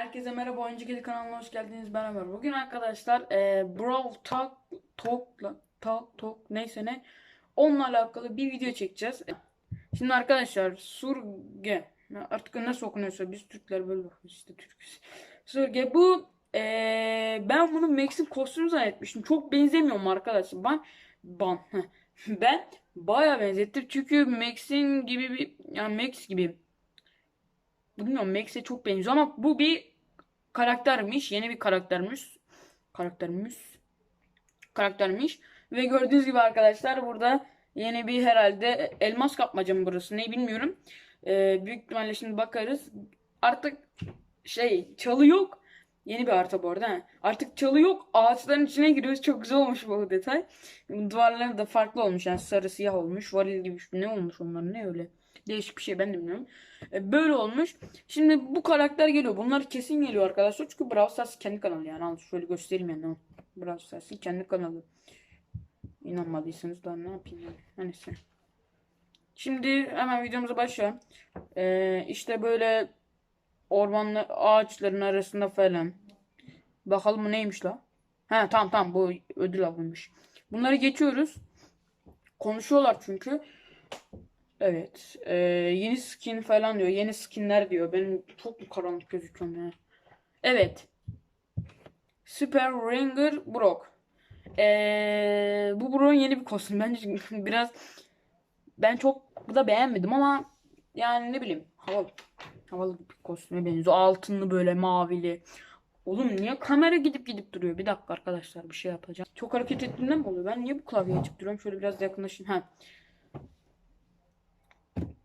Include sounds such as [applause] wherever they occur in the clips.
Herkese merhaba Oyuncu Kedi kanalına hoş geldiniz. Ben Ömer. Bugün arkadaşlar e, Brawl Talk Talk Talk Talk neyse ne onunla alakalı bir video çekeceğiz. Şimdi arkadaşlar Surge artık nasıl okunuyorsa biz Türkler böyle bakıyoruz işte Türküz. Surge bu e, ben bunu Max'in kostümü zannetmiştim. Çok benzemiyorum arkadaşlar. Ben ban [laughs] ben baya benzettim çünkü Max'in gibi bir yani Max gibi Bilmiyorum Max'e çok benziyor ama bu bir karaktermiş. Yeni bir karaktermiş. Karaktermiş. Karaktermiş. Ve gördüğünüz gibi arkadaşlar burada yeni bir herhalde elmas kapmaca mı burası ne bilmiyorum. Ee, büyük ihtimalle şimdi bakarız. Artık şey çalı yok. Yeni bir harita bu arada. he. Artık çalı yok. Ağaçların içine giriyoruz. Çok güzel olmuş bu detay. Duvarları da farklı olmuş. Yani sarı siyah olmuş. Varil gibi ne olmuş onlar ne öyle. Değişik bir şey ben de bilmiyorum. E, Böyle olmuş. Şimdi bu karakter geliyor. Bunlar kesin geliyor arkadaşlar. Çünkü Brawl Stars kendi kanalı yani. Al şöyle göstereyim yani. Brawl Stars'ın kendi kanalı. İnanmadıysanız daha ne yapayım yani. Neyse. Şimdi hemen videomuza başlayalım. Ee, işte böyle ormanla ağaçların arasında falan. Bakalım neymiş la? He tamam tamam bu ödül avıymış. Bunları geçiyoruz. Konuşuyorlar çünkü. Evet. Ee, yeni skin falan diyor. Yeni skinler diyor. Benim çok mu karanlık gözüküyorum ya. Evet. Super Ranger Brock. Ee, bu Brock'un yeni bir kostüm. Bence [laughs] biraz ben çok da beğenmedim ama yani ne bileyim havalı. Havalı bir kostüme benziyor. Altınlı böyle mavili. Oğlum niye kamera gidip gidip duruyor? Bir dakika arkadaşlar bir şey yapacağım. Çok hareket ettiğinden mi oluyor? Ben niye bu klavyeye açıp duruyorum? Şöyle biraz yakınlaşayım. Ha.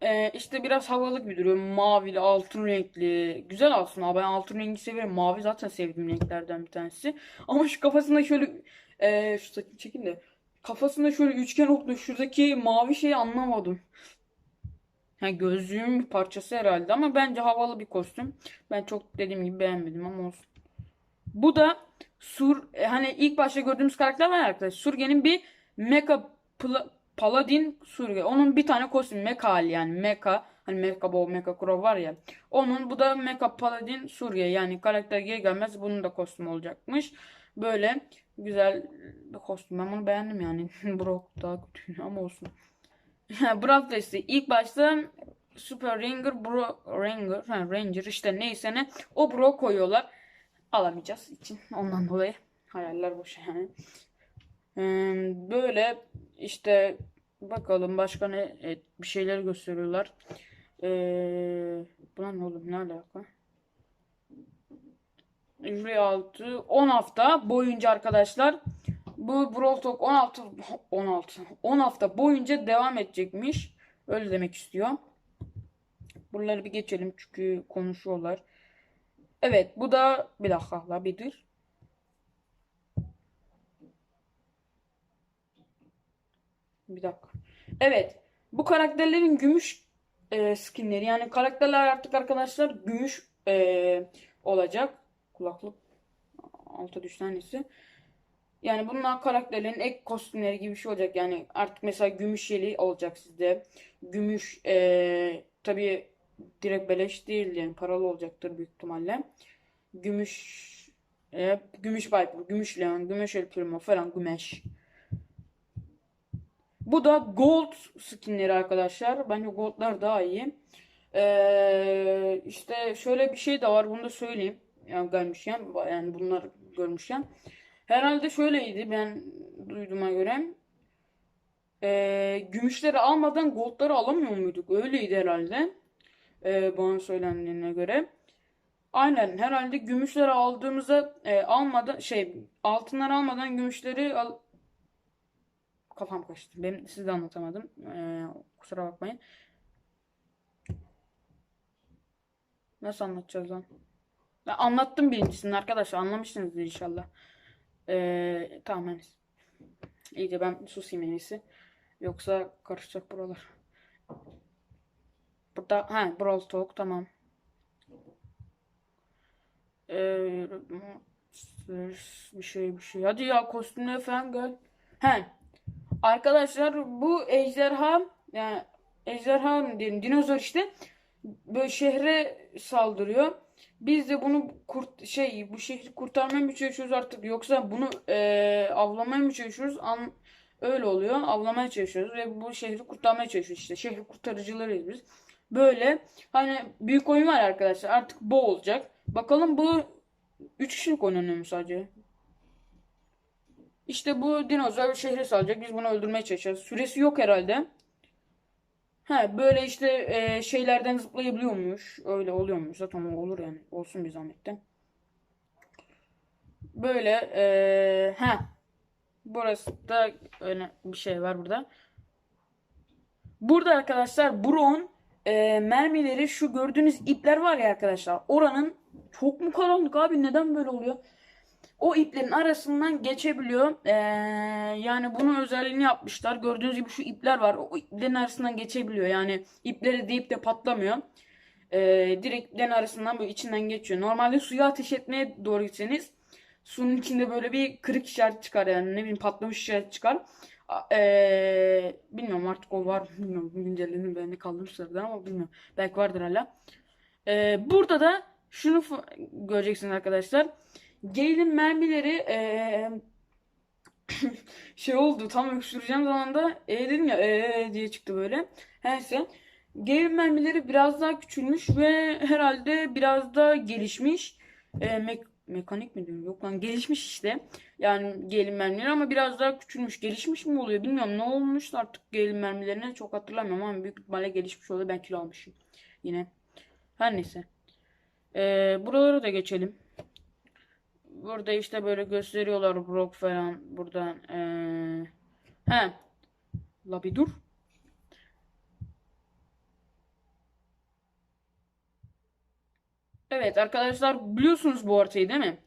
Ee, işte biraz havalı gibi duruyor. Mavili, altın renkli. Güzel aslında. Ben altın rengi severim. Mavi zaten sevdiğim renklerden bir tanesi. Ama şu kafasında şöyle ee, şu saçını çekeyim de. Kafasında şöyle üçgen oklu şuradaki mavi şeyi anlamadım. Ha, gözlüğün bir parçası herhalde ama bence havalı bir kostüm. Ben çok dediğim gibi beğenmedim ama olsun. Bu da Sur e, hani ilk başta gördüğümüz karakter var arkadaşlar. Surge'nin bir Mecha Pla- Paladin Surge. Onun bir tane kostüm Mecha hali yani Mecha hani Mecha Bow, Mecha Crow var ya. Onun bu da Mecha Paladin Surge yani karakter geri gelmez bunun da kostümü olacakmış. Böyle güzel bir kostüm. Ben bunu beğendim yani. [laughs] Brock daha kötü [laughs] ama olsun. [laughs] Stars'ı ilk başta Super Ranger, Bro, Ranger, ha, Ranger işte neyse ne o Bro koyuyorlar. Alamayacağız için ondan dolayı hayaller boş yani. Ee, böyle işte bakalım başka ne evet, bir şeyler gösteriyorlar. Ee, buna ne oğlum ne alaka? Jüri 6 10 hafta boyunca arkadaşlar bu Brawl Talk 16 16 10 hafta boyunca devam edecekmiş. Öyle demek istiyor. Buraları bir geçelim çünkü konuşuyorlar. Evet bu da bir dakika la bitir. Bir dakika. Evet bu karakterlerin gümüş e, skinleri yani karakterler artık arkadaşlar gümüş e, olacak. Kulaklık alta düştü tanesi. Yani bunlar karakterlerin ek kostümleri gibi bir şey olacak. Yani artık mesela gümüş yeli olacak sizde. Gümüş eee tabii direkt beleş değil yani paralı olacaktır büyük ihtimalle. Gümüş e, gümüş Viper, gümüş Leon, gümüş El Primo falan gümüş. Bu da gold skinleri arkadaşlar. Bence goldlar daha iyi. Ee, işte şöyle bir şey de var. Bunu da söyleyeyim. Yani gelmişken yani bunlar görmüşken. Herhalde şöyleydi ben duyduğuma göre. Ee, gümüşleri almadan goldları alamıyor muyduk? Öyleydi herhalde. Ee, bana söylendiğine göre. Aynen herhalde gümüşleri aldığımızda e, almadan şey altınları almadan gümüşleri al kafam kaçtı. Ben size de anlatamadım. Ee, kusura bakmayın. Nasıl anlatacağız lan? Ben anlattım birincisini arkadaşlar anlamışsınızdır inşallah. Ee, tamam en iyisi. İyice ben susayım en. Yoksa karışacak buralar. Burada ha Brawl Talk tamam. Ee, bir şey bir şey. Hadi ya kostümle falan gel. He. Arkadaşlar bu ejderha yani ejderha mı diyelim dinozor işte böyle şehre saldırıyor. Biz de bunu kurt şey bu şehri kurtarmaya mı çalışıyoruz artık yoksa bunu eee, avlamaya mı çalışıyoruz? An öyle oluyor. Avlamaya çalışıyoruz ve bu şehri kurtarmaya çalışıyoruz işte. Şehri kurtarıcılarıyız biz. Böyle hani büyük oyun var arkadaşlar. Artık bu olacak. Bakalım bu 3 kişilik oynanıyor mu sadece? İşte bu dinozor şehre salacak. Biz bunu öldürmeye çalışacağız. Süresi yok herhalde. He böyle işte e, şeylerden zıplayabiliyormuş. Öyle oluyormuş. Zaten olur yani. Olsun bir zahmetten. Böyle e, he. Burası da öyle bir şey var burada. Burada arkadaşlar Brown e, mermileri şu gördüğünüz ipler var ya arkadaşlar. Oranın çok mu karanlık abi? Neden böyle oluyor? O iplerin arasından geçebiliyor. Ee, yani bunun özelliğini yapmışlar. Gördüğünüz gibi şu ipler var. O iplerin arasından geçebiliyor. Yani ipleri deyip de patlamıyor. Ee, direkt iplerin arasından böyle içinden geçiyor. Normalde suya ateş etmeye doğru gitseniz suyun içinde böyle bir kırık işaret çıkar yani ne bileyim patlamış işaret çıkar. Ee, bilmiyorum artık o var bilmiyorum. Güncellerini bende kaldırmışlardır ama bilmiyorum. Belki vardır hala. Ee, burada da şunu göreceksiniz arkadaşlar. Gale'in mermileri eee, [clears throat] şey oldu tam öksüreceğim zaman da e dedim ya e diye çıktı böyle. Her neyse. Gale'in mermileri biraz daha küçülmüş ve herhalde biraz da gelişmiş. E, mek- mekanik mi diyorum? Yok lan gelişmiş işte. Yani Gale'in mermileri ama biraz daha küçülmüş. Gelişmiş mi oluyor bilmiyorum. Ne olmuş artık Gale'in mermilerine çok hatırlamıyorum ama büyük ihtimalle gelişmiş oluyor. Ben kilo almışım yine. Her neyse. E, buralara da geçelim. Burada işte böyle gösteriyorlar Brock falan buradan. Ee... He. La bir dur. Evet arkadaşlar biliyorsunuz bu haritayı değil mi?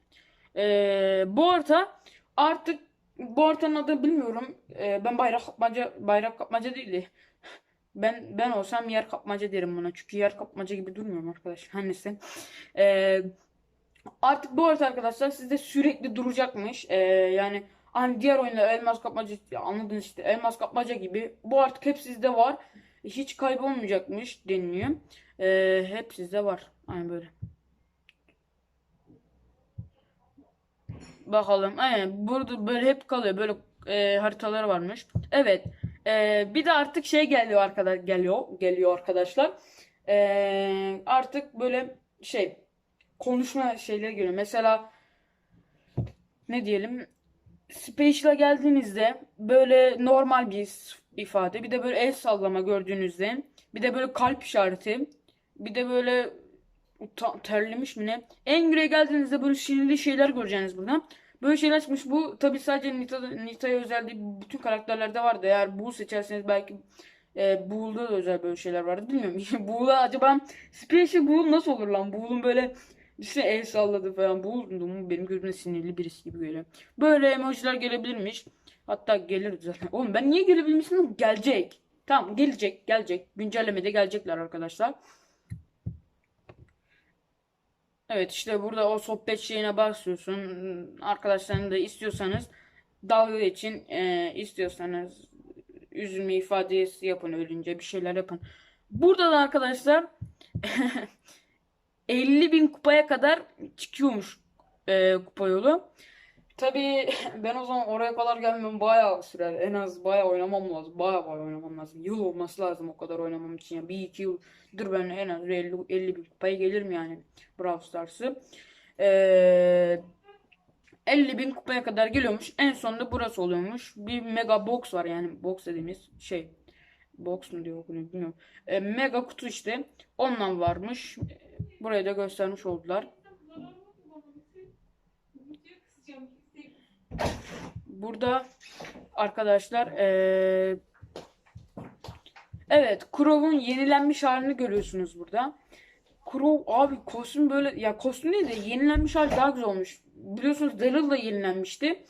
Ee, bu harita artık bu haritanın adı bilmiyorum. Ee, ben bayrak kapmaca bayrak kapmaca değil de ben ben olsam yer kapmaca derim buna. Çünkü yer kapmaca gibi durmuyorum arkadaş. Her neyse. Ee, Artık bu arada arkadaşlar sizde sürekli duracakmış. Ee, yani hani diğer oyunlar elmas kapmaca anladınız işte elmas kapmaca gibi. Bu artık hep sizde var. Hiç kaybolmayacakmış deniliyor. Ee, hep sizde var. Aynen böyle. Bakalım. Aynen burada böyle hep kalıyor. Böyle e, haritaları varmış. Evet. Ee, bir de artık şey geliyor arkadaş geliyor geliyor arkadaşlar. Ee, artık böyle şey konuşma şeyleri geliyor. Mesela ne diyelim Spatial'a geldiğinizde böyle normal bir ifade, bir de böyle el sallama gördüğünüzde, bir de böyle kalp işareti, bir de böyle terlemiş mi ne? Angry'e geldiğinizde böyle sinirli şeyler göreceksiniz burada. Böyle şeyler çıkmış. Bu tabii sadece Nita, Nita'ya özel değil. Bütün karakterlerde vardı. Eğer Buu seçerseniz belki e, Bull'da da özel böyle şeyler vardı. Bilmiyorum. [laughs] Bull'a acaba Special Bull nasıl olur lan? Bull'un böyle işte el salladı falan. Bull'un benim gözümde sinirli birisi gibi geliyor. Böyle emojiler gelebilirmiş. Hatta gelir zaten. Oğlum ben niye gelebilmişsin? Gelecek. Tamam gelecek. Gelecek. Güncellemede gelecekler arkadaşlar. Evet işte burada o sohbet şeyine basıyorsun. Arkadaşlarını da istiyorsanız dalga için e, istiyorsanız üzülme ifadesi yapın ölünce bir şeyler yapın. Burada da arkadaşlar [laughs] 50 bin kupaya kadar çıkıyormuş e, kupa yolu. Tabii [laughs] ben o zaman oraya kadar gelmem bayağı sürer. En az bayağı oynamam lazım. Bayağı bayağı oynamam lazım. Yıl olması lazım o kadar oynamam için. Yani bir iki yıldır ben en az 50, 50 bin kupaya gelirim yani Brawl Stars'ı. Ee, 50 bin kupaya kadar geliyormuş. En sonunda burası oluyormuş. Bir mega box var yani box dediğimiz şey. Box mu diyor okunuyor bilmiyorum. Ee, mega kutu işte. Ondan varmış. Burayı da göstermiş oldular. Burada arkadaşlar eee, evet Crow'un yenilenmiş halini görüyorsunuz burada. Crow abi kostüm böyle ya kostüm değil de yenilenmiş hali daha güzel olmuş. Biliyorsunuz Daryl da yenilenmişti.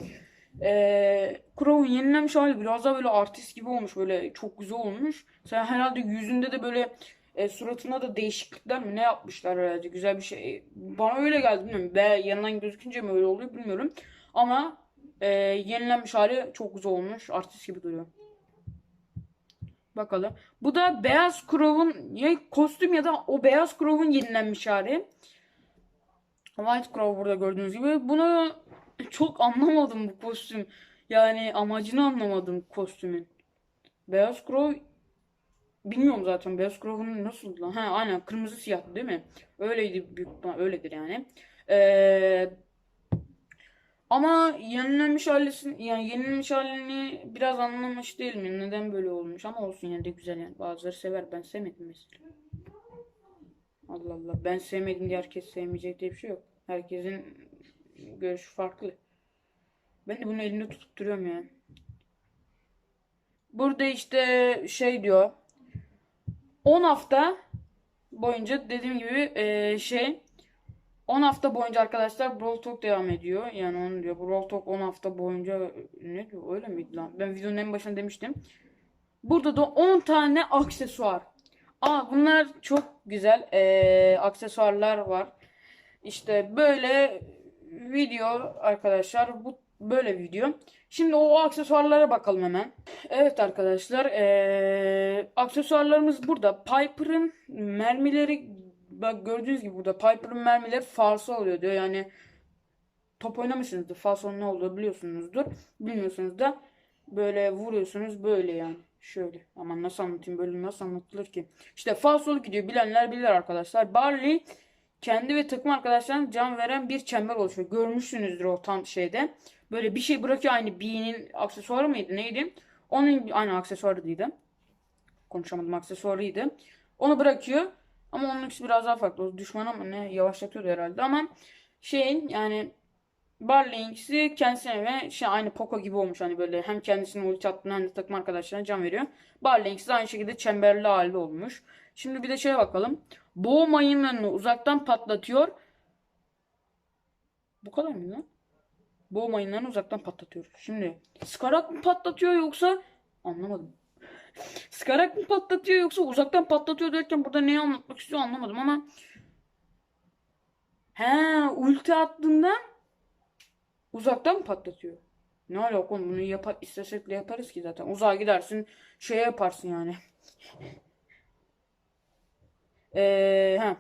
Eee Crow'un yenilenmiş hali biraz daha böyle artist gibi olmuş böyle çok güzel olmuş. Sen herhalde yüzünde de böyle e, suratına da değişiklikler mi ne yapmışlar herhalde güzel bir şey. Bana öyle geldi bilmiyorum. Ve yanından gözükünce mi öyle oluyor bilmiyorum. Ama e, yenilenmiş hali çok güzel olmuş. Artist gibi duruyor. Bakalım. Bu da Beyaz Crow'un ya kostüm ya da o Beyaz Crow'un yenilenmiş hali. White Crow burada gördüğünüz gibi. Bunu çok anlamadım bu kostüm. Yani amacını anlamadım kostümün. Beyaz Crow bilmiyorum zaten Beyaz Crow'un nasıl lan? Ha aynen kırmızı siyah değil mi? Öyleydi büyük öyledir yani. Ee, ama yenilenmiş halini yani yenilmiş halini biraz anlamış değil mi? Neden böyle olmuş ama olsun yine de güzel yani. Bazıları sever ben sevmedim mesela. Allah Allah ben sevmedim diye herkes sevmeyecek diye bir şey yok. Herkesin görüşü farklı. Ben de bunu elimde tutup duruyorum ya. Burada işte şey diyor. 10 hafta boyunca dediğim gibi eee, şey 10 hafta boyunca arkadaşlar Brawl Talk devam ediyor. Yani onu diyor. Brawl Talk 10 hafta boyunca ne diyor? Öyle miydi lan? Ben videonun en başında demiştim. Burada da 10 tane aksesuar. Aa bunlar çok güzel eee, aksesuarlar var. İşte böyle video arkadaşlar. Bu böyle video. Şimdi o aksesuarlara bakalım hemen. Evet arkadaşlar eee, aksesuarlarımız burada. Piper'ın mermileri bak gördüğünüz gibi burada Piper'ın mermileri falso oluyor diyor. Yani top oynamışsınızdır. Falsonun ne olduğunu biliyorsunuzdur. Bilmiyorsunuz da böyle vuruyorsunuz böyle yani. Şöyle. Ama nasıl anlatayım böyle nasıl anlatılır ki? İşte falsolu gidiyor. Bilenler bilir arkadaşlar. Barley kendi ve takım arkadaşlarına can veren bir çember oluşuyor. Görmüşsünüzdür o tam şeyde. Böyle bir şey bırakıyor aynı Bee'nin aksesuarı mıydı neydi? Onun aynı aksesuarıydı. Konuşamadım aksesuarıydı. Onu bırakıyor. Ama onun ikisi biraz daha farklı. Düşman ama ne yavaşlatıyordu herhalde ama şeyin yani Barley'in ikisi kendisine ve şey aynı Poco gibi olmuş hani böyle hem kendisine ulti attığında hem de takım arkadaşlarına can veriyor. Barley'in ikisi de aynı şekilde çemberli halde olmuş. Şimdi bir de şeye bakalım. Boğum mayınlarını uzaktan patlatıyor. Bu kadar mı lan? Boğum mayınlarını uzaktan patlatıyor. Şimdi Skarak mı patlatıyor yoksa anlamadım. Skarak mı patlatıyor yoksa uzaktan patlatıyor derken burada neyi anlatmak istiyor anlamadım ama He ulti attığında uzaktan patlatıyor? Ne alaka oğlum bunu yapar, istesek de yaparız ki zaten. Uzağa gidersin şey yaparsın yani. Eee [laughs] he.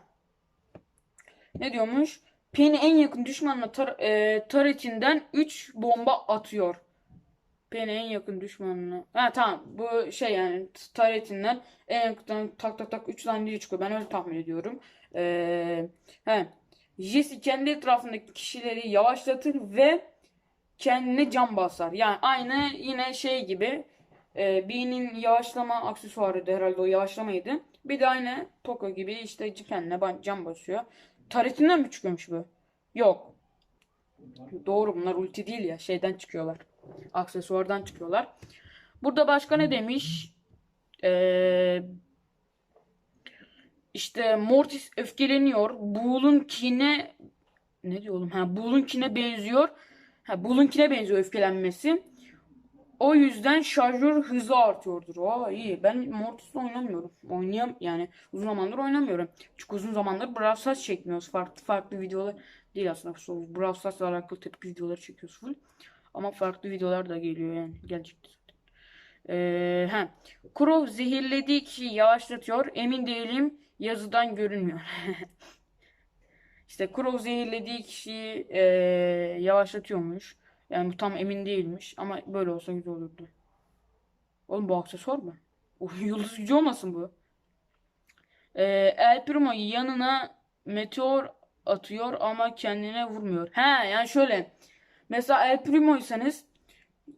Ne diyormuş? Penny en yakın düşmanına tar e, taretinden 3 bomba atıyor. Penny en yakın düşmanına. Ha tamam bu şey yani taretinden en yakın tak tak tak 3 tane çıkıyor. Ben öyle tahmin ediyorum. Ee, he. Jesse kendi etrafındaki kişileri yavaşlatır ve kendine can basar. Yani aynı yine şey gibi e, Bee'nin yavaşlama aksesuarıydı herhalde o yavaşlamaydı. Bir de aynı Poco gibi işte kendine can basıyor. Taretinden mi çıkıyormuş bu? Yok. Doğru bunlar ulti değil ya şeyden çıkıyorlar. Aksesuardan çıkıyorlar. Burada başka ne demiş? Ee, işte Mortis öfkeleniyor. Bull'un kine ne diyor oğlum? Ha Bull'un kine benziyor. Ha Bull'un kine benziyor öfkelenmesi. O yüzden şarjör hızı artıyordur. Aa iyi. Ben Mortis'le oynamıyorum. Oynayam yani uzun zamandır oynamıyorum. Çünkü uzun zamandır Brawl Stars çekmiyoruz. Farklı farklı videolar değil aslında. Brawl Stars'la alakalı tepki videoları çekiyoruz full. Ama farklı videolar da geliyor yani. Gelecektir. Ee, he. Crow zehirlediği kişiyi yavaşlatıyor. Emin değilim. Yazıdan görünmüyor. [laughs] İşte Crow zehirlediği kişiyi ee, yavaşlatıyormuş. Yani bu tam emin değilmiş. Ama böyle olsa güzel olurdu. Oğlum bu aksesuar mı? [laughs] Yıldız gücü olmasın bu? Ee, El Primo yanına meteor atıyor ama kendine vurmuyor. He yani şöyle. Mesela El Primo'ysanız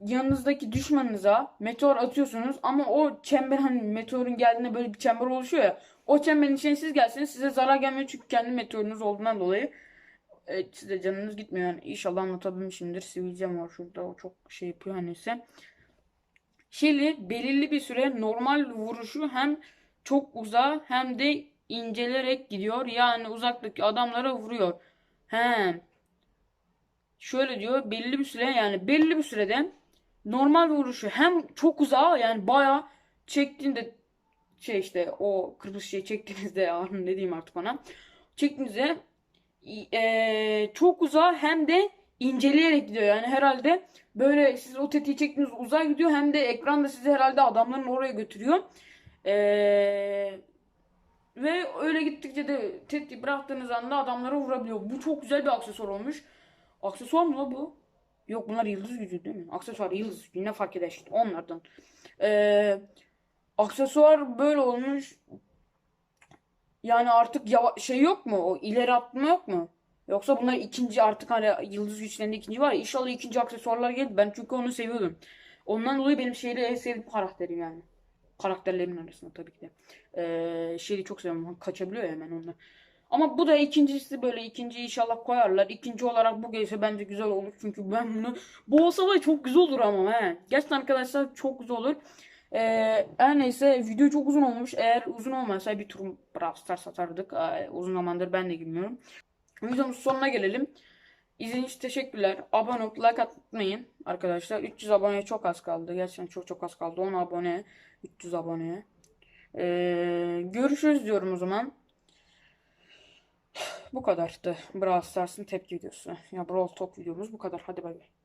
yanınızdaki düşmanınıza meteor atıyorsunuz ama o çember hani meteorun geldiğinde böyle bir çember oluşuyor ya. O çemberin içine siz gelseniz size zarar gelmiyor çünkü kendi meteorunuz olduğundan dolayı e, size canınız gitmiyor. Yani inşallah anlatabilmişimdir. Sivilcem var şurada o çok şey yapıyor hani neyse. Şili belirli bir süre normal vuruşu hem çok uzağa hem de incelerek gidiyor. Yani uzaktaki adamlara vuruyor. He. Şöyle diyor belirli bir süre yani belirli bir sürede normal vuruşu hem çok uzağa yani bayağı çektiğinde şey işte o kırmızı şey çektiğinizde [laughs] ne diyeyim artık ona çektiğinizde eee, çok uzağa hem de inceleyerek gidiyor yani herhalde böyle siz o tetiği çektiğiniz uzağa gidiyor hem de ekranda sizi herhalde adamların oraya götürüyor. Eee Ve öyle gittikçe de tetiği bıraktığınız anda adamları vurabiliyor. Bu çok güzel bir aksesuar olmuş. Aksesuar mı bu? Yok bunlar yıldız gücü değil mi? Aksesuar yıldız gücü ne fark eder işte onlardan. Ee, aksesuar böyle olmuş. Yani artık yava- şey yok mu? O ileri atma yok mu? Yoksa bunlar ikinci artık hani yıldız güçlerinde ikinci var ya. İnşallah ikinci aksesuarlar gelir. Ben çünkü onu seviyordum. Ondan dolayı benim şeyle en sevdiğim karakterim yani. Karakterlerimin arasında tabii ki de. Ee, şeyi çok seviyorum. Kaçabiliyor ya hemen onunla. Ama bu da ikincisi böyle ikinci inşallah koyarlar. İkinci olarak bu gelirse bence güzel olur. Çünkü ben bunu bu olsa da çok güzel olur ama he. Gerçekten arkadaşlar çok güzel olur. Ee, her neyse video çok uzun olmuş. Eğer uzun olmasa bir tur Brawl Stars atardık. Ee, uzun zamandır ben de girmiyorum. Videomuzun sonuna gelelim. İzlediğiniz için teşekkürler. Abone olup like atmayın arkadaşlar. 300 aboneye çok az kaldı. Gerçekten çok çok az kaldı. 10 abone, 300 aboneye. Ee, görüşürüz diyorum o zaman. [sighs] Bu kadardı. Brawl Stars'ın tepki videosu. Ya Brawl Talk videomuz bu kadar. Hadi bay bay.